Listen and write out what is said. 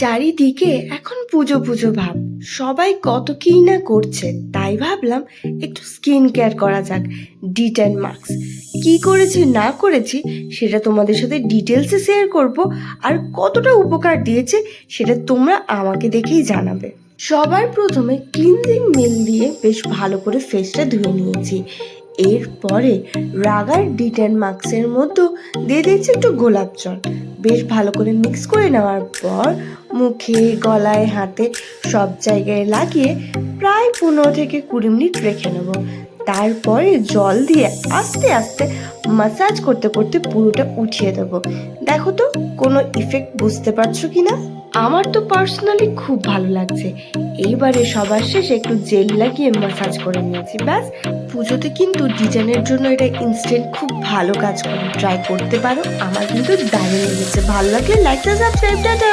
চারিদিকে এখন পুজো পুজো ভাব। সবাই কত কি না করছে তাই ভাবলাম একটু স্কিন কেয়ার করা যাক ডিটেন মাস্ক কি করেছি না করেছি সেটা তোমাদের সাথে ডিটেলসে শেয়ার করব আর কতটা উপকার দিয়েছে সেটা তোমরা আমাকে দেখেই জানাবে। সবার প্রথমে ক্লিনজিং মিল দিয়ে বেশ ভালো করে ফেসটা ধুয়ে নিয়েছি। এরপরে রাগার ডিটেন মাস্কের মধ্যে দিয়ে দিয়েছি একটু গোলাপ জল। বেশ ভালো করে মিক্স করে নেওয়ার পর মুখে, গলায়, হাতে সব জায়গায় লাগিয়ে প্রায় পনেরো থেকে কুড়ি মিনিট রেখে নেব। তারপরে জল দিয়ে আস্তে আস্তে মাসাজ করতে করতে পুরোটা উঠিয়ে দেবো। দেখো তো, কোনো ইফেক্ট বুঝতে পারছ কি না আমার তো পার্সোনালি খুব ভালো লাগছে। এইবারে সবার শেষে একটু জেল লাগিয়ে ম্যাসাজ করে নিয়েছি, ব্যাস। পুজোতে কিন্তু ডিজাইনের জন্য এটা ইনস্ট্যান্ট খুব ভালো কাজ করে। ট্রাই করতে পারো, আমার কিন্তু দাঁড়িয়ে লেগেছে। ভালো লাগলে লাইক সাবস্ক্রাইব টাটা!